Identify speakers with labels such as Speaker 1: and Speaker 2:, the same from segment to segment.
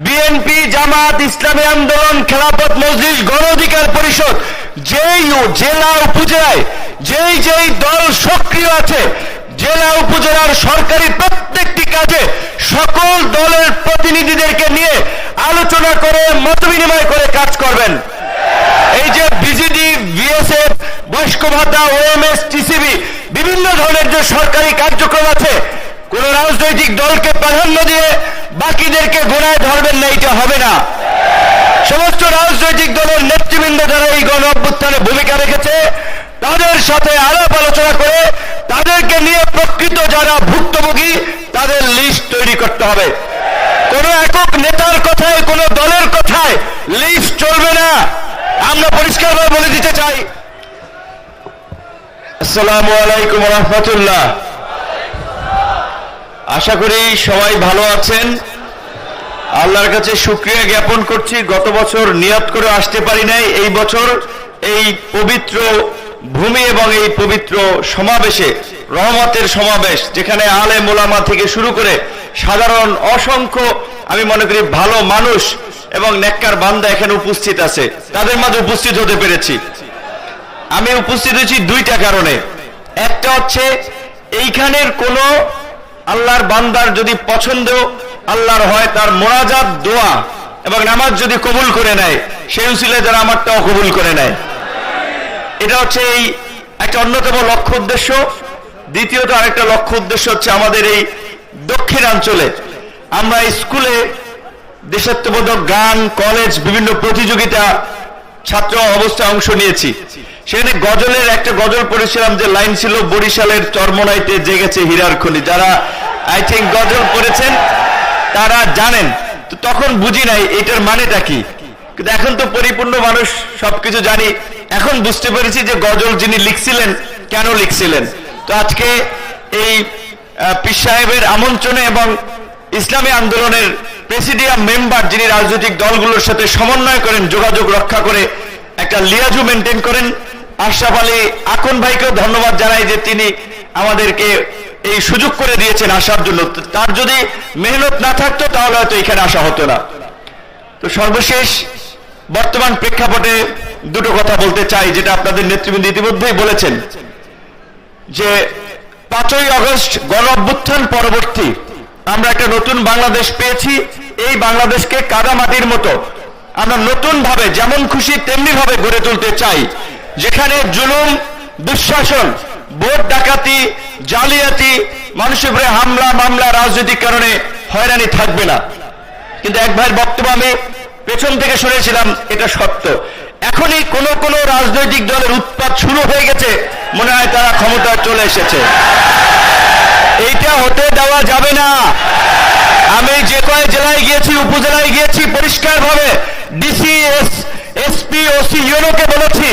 Speaker 1: BNP Jamaat Islami আন্দোলন খেলাপথ মজলিস গণ অধিকার পরিষদ, যেই জেলা উপজেলায়, যেই যেই দল সক্রিয় আছে, জেলা উপজেলার সরকারি প্রত্যেকটি কাজে সকল দলের প্রতিনিধিদেরকে নিয়ে আলোচনা করে, মত বিনিময় করে কাজ করবেন। এই যে বিজিডি বিএসএফ বয়স্ক ভাতা ওএমএস টিসিবি বিভিন্ন ধরনের যে সরকারি কার্যক্রম আছে, কোন রাজনৈতিক দলকে প্রাধান্য দিয়ে বাকিদেরকে গোড়ায় ধরবেন না, এটা হবে না। সমস্ত রাজনৈতিক দলের নেতৃবৃন্দ যারা এই গণ অভ্যুত্থানে ভূমিকা রেখেছে, তাদের সাথে আলাপ আলোচনা করে তাদেরকে নিয়ে প্রকৃত যারা ভুক্তভোগী, তাদের লিস্ট তৈরি করতে হবে। কোন একক নেতার কথায়, কোন দলের কথায় লিস্ট চলবে না। আমরা পরিষ্কারভাবে বলে দিতে চাই। আসসালামু আলাইকুম রহমতুল্লাহ। আশা করি সবাই ভালো আছেন। আল্লাহর কাছে শুক্রিয়া জ্ঞাপন করছি, গত বছর নিয়ত করে আসতে পারি নাই, এই বছর এই পবিত্র ভূমি এবং এই পবিত্র সমাবেশে, রহমতের সমাবেশ, যেখানে আলে মোলামা থেকে শুরু করে সাধারণ অসংখ্য, আমি মনে করি ভালো মানুষ এবং নেককার বান্দা এখানে উপস্থিত আছে। তাদের মাঝে উপস্থিত হতে পেরেছি। আমি উপস্থিত হয়েছি দুইটা কারণে। একটা হচ্ছে, এইখানের কোন আল্লাহর বান্দার যদি পছন্দ, আল্লাহর হয় তার মোনাজাত, দোয়া এবং নামাজ যদি কবুল করে নেয়, সেই উসিলে যারা আমারটাও কবুল করে নেয়। এটা হচ্ছে এই একটা অন্যতম লক্ষ্য উদ্দেশ্য। দ্বিতীয়ত আরেকটা লক্ষ্য উদ্দেশ্য হচ্ছে আমাদের এই দক্ষিণাঞ্চলে। আমরা স্কুলে দেশাত্মবোধক গান, কলেজ, বিভিন্ন প্রতিযোগিতা, ছাত্র অবস্থায় অংশ নিয়েছি। সেখানে গজলের একটা গজল পড়েছিলাম যে লাইন ছিল, বরিশালের চরমনাইতে জেগেছে হীরার খনি। যারা আই থিঙ্ক গজল পড়েছেন, তারা জানেন। তো তখন বুঝি নাই, এটার মানেটা কি? কিন্তু এখন তো পরিপূর্ণ মানুষ, সবকিছু জানি। এখন বুঝতে পেরেছি যে গজল যিনি লিখছিলেন, কেন লিখছিলেন? তো আজকে এই পীর সাহেবের আমন্ত্রণে এবং ইসলামী আন্দোলনের প্রেসিডিয়াম মেম্বার যিনি রাজনৈতিক দলগুলোর সাথে সমন্বয় করেন, যোগাযোগ রক্ষা করে একটা লিয়াজু মেনটেন করেন আশরাফ আলী আকন ভাইকেও ধন্যবাদ জানাই যে তিনি আমাদেরকে এই সুযোগ করে দিয়েছেন আসার জন্য। তার যদি মেহনত না থাকতো, তাহলে হয়তো এখানে আসা হতো না। তো সর্বশেষ বর্তমান প্রেক্ষাপটে দুটো কথা বলতে চাই, যেটা আপনাদের নেতৃবৃন্দ ইতিমধ্যেই বলেছেন। যে পাঁচই আগস্ট গণ অভ্যুত্থান পরবর্তী, আমরা একটা নতুন বাংলাদেশ পেয়েছি, এই বাংলাদেশকে কাদামাটির মতো আমরা নতুন ভাবে যেমন খুশি তেমনি ভাবে গড়ে তুলতে চাই। যেখানে জুলুম, দুঃশাসন, ভোট ডাকাতি, জালিয়াতি, মানুষের উপরে হামলা, মামলা, রাজনৈতিক কারণে হয়রানি থাকবে না। কিন্তু এক ভাইয়ের বক্তব্য আমি পেছন থেকে শুনেছিলাম, এটা সত্য। এখনই কোন কোন রাজনৈতিক দলের উৎপাত শুরু হয়ে গেছে, মনে হয় তারা ক্ষমতা চলে এসেছে। এইটা হতে দেওয়া যাবে না। আমি যে কয় জেলায় গিয়েছি, উপজেলায় গিয়েছি পরিষ্কার ভাবে ডিসি এস এসপি ওসি ইউনোকে বলেছি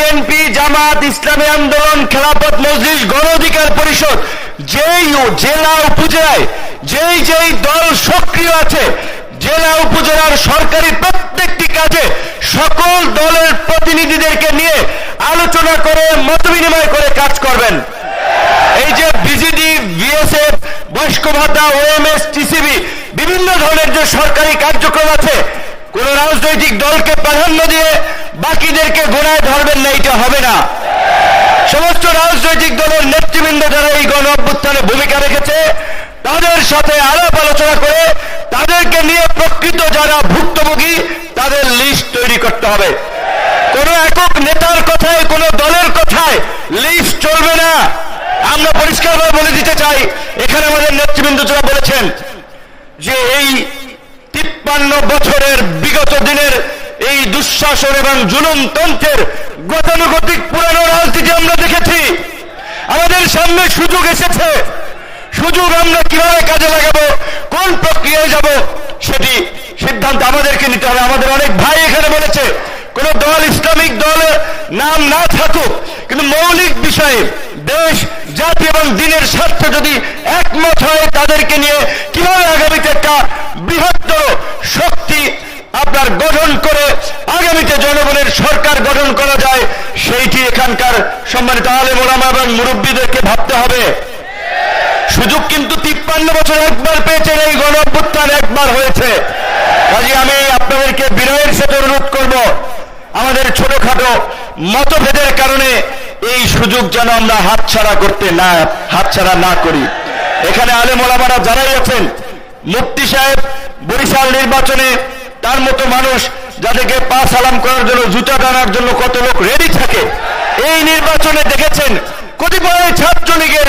Speaker 1: বিএনপি, জামাত, ইসলামী আন্দোলন, খেলাপথ, মজলিস, গণ অধিকার পরিষদ, যেই জেলা উপজেলায়, যেই যেই দল সক্রিয় আছে, জেলা উপজেলার সরকারি প্রত্যেকটি কাজে সকল দলের প্রতিনিধিদেরকে নিয়ে আলোচনা করে, মত বিনিময় করে কাজ করবেন। এই যে বিজিডি বিএসএফ বয়স্ক ভাতা ওএমএস টিসিবি বিভিন্ন ধরনের যে সরকারি কার্যক্রম আছে, কোন রাজনৈতিক দলকে প্রাধান্য দিয়ে বাকিদেরকে গোড়ায় ধরবেন না এটা হবে না। সমস্ত রাজনৈতিক দলের নেতৃবৃন্দ যারা এই গণ অভ্যুত্থানে ভূমিকা রেখেছে, তাদের সাথে আলাপ আলোচনা করে তাদেরকে নিয়ে প্রকৃত যারা ভুক্তভোগী, তাদের লিস্ট তৈরি করতে হবে। কোন একক নেতার কথায়, কোন দলের কথায় লিস্ট চলবে না। আমরা পরিষ্কারভাবে বলে দিতে চাই, এখানে আমাদের নেতৃবৃন্দ যারা বলেছেন যে এই তিপ্পান্ন বছরের বিগত দিনের এই জুলুম তন্ত্রের গতানুগতিক পুরানো রাজনীতি আমরা দেখেছি। আমাদের সামনে সুযোগ এসেছে। সুযোগ আমরা কীভাবে কাজে লাগাবো, কোন প্রক্রিয়ায় যাব, সেটি সিদ্ধান্ত আমাদেরকে নিতে হবে। আমাদের অনেক ভাই এখানে বলেছে, কোন দল ইসলামিক দলের নাম না থাকুক, কিন্তু মৌলিক বিষয়ে দেশ, জাতি এবং দিনের স্বার্থে যদি একমত হয় তাদেরকে নিয়ে কীভাবে আগামীতে একটা বৃহত্তর শক্তি আপনার গঠন করে আগামীতে সরকার গঠন করা যায়, সেইটি এখানকার সম্মানিত আলেম ওলামা এবং মুরব্বীদেরকে ভাবতে হবে। সুযোগ কিন্তু তিপ্পান্ন বছর একবার পেয়েছেন, এই গণ একবার হয়েছে। কাজে আমি আপনাদেরকে বিনয়ের সাথে অনুরোধ করব, আমাদের ছোটখাটো মতভেদের কারণে এই সুযোগ যেন আমরা হাতছাড়া করতে না, হাতছাড়া না করি। এখানে আলেমোলামারা যারাই আছেন, মুফতি সাহেব বরিশাল নির্বাচনে তার মতো মানুষ যাদেরকে পা সালাম করার জন্য, জুতা টানার জন্য কত লোক রেডি থাকে, এই নির্বাচনে দেখেছেন কতিপয় ছাত্রলীগের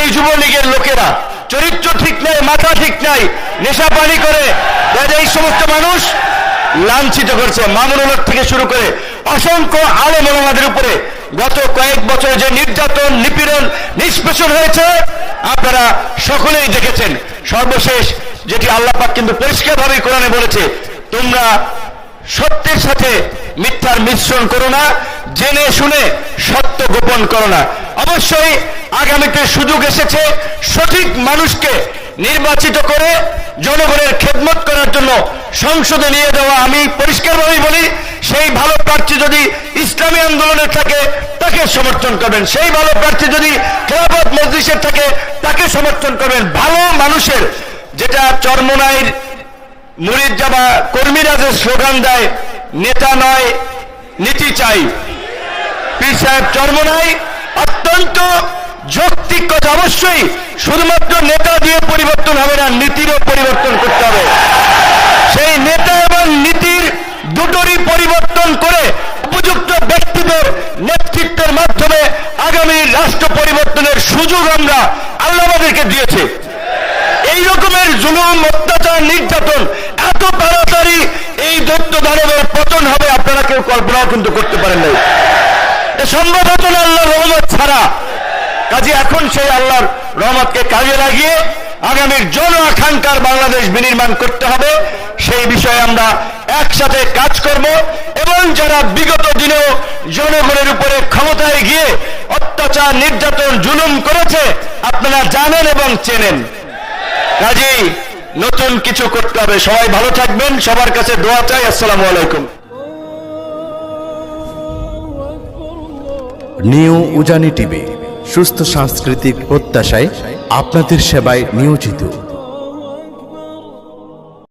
Speaker 1: এই যুবলীগের লোকেরা। চরিত্র ঠিক নাই, মাথা ঠিক নাই, নেশা পানি করে এই সমস্ত মানুষ লাঞ্ছিত করছে। মামুনুল থেকে শুরু করে অসংখ্য আলেম ওলামাদের উপরে গত কয়েক বছরে যে নির্যাতন, নিপীড়ন, নিষ্পেষণ হয়েছে, আপনারা সকলেই দেখেছেন। সর্বশেষ যেটি আল্লাহ পাক কিন্তু পরিষ্কারভাবে কোরআনে বলেছে, তোমরা সত্যের সাথে মিথ্যার মিশ্রণ করো না, জেনে শুনে সত্য গোপন করো না। অবশ্যই আগামীতে সুযোগ এসেছে সঠিক মানুষকে নির্বাচিত করে জনগণের খেদমত করার জন্য সংসদে নিয়ে যাওয়া আমি পরিষ্কারভাবেই বলি, সেই ভালো প্রার্থী যদি ইসলামী আন্দোলনের থাকে, তাকে সমর্থন করবেন। সেই ভালো প্রার্থী যদি খেলাফত মজলিসের থাকে, তাকে সমর্থন করবেন। ভালো মানুষের যেটা চরমনাইর মুরিদ জামা কর্মীরা যে স্লোগান দেয়, নেতা নয়, নীতি চাই। পীর সাহেব চর্মনাই অত্যন্ত যৌক্তিক কথা। অবশ্যই শুধুমাত্র নেতা দিয়ে পরিবর্তন হবে না, নীতিরও পরিবর্তন করতে হবে। সেই নেতা এবং নীতির দুটোরই পরিবর্তন করে উপযুক্ত ব্যক্তিদের নেতৃত্বের মাধ্যমে আগামী রাষ্ট্র পরিবর্তনের সুযোগ আমরা আল্লাহ আমাদেরকে দিয়েছে এই রকমের জুলুম অত্যাচার নির্যাতন এত তাড়াতাড়ি এই দৈত্য দানবের পতন হবে, আপনারা কেউ কল্পনাও কিন্তু করতে পারেন নাই। সম্ভব হতো না আল্লাহর রহমত ছাড়া। কাজে এখন সেই আল্লাহর রহমতকে কাজে লাগিয়ে আগামীর জন আকাঙ্ক্ষার বাংলাদেশ বিনির্মাণ করতে হবে। সেই বিষয়ে আমরা একসাথে কাজ করব এবং যারা বিগত দিনেও জনগণের উপরে ক্ষমতায় গিয়ে অত্যাচার, নির্যাতন, জুলুম করেছে, আপনারা জানেন এবং চেনেন। কাজেই নতুন কিছু করতে হবে। সবাই ভালো থাকবেন। সবার কাছে দোয়া চাই। আসসালামু আলাইকুম।
Speaker 2: নিউ উজানি টিভি, সুস্থ সাংস্কৃতিক প্রত্যাশায় আপনাদের সেবায় নিয়োজিত।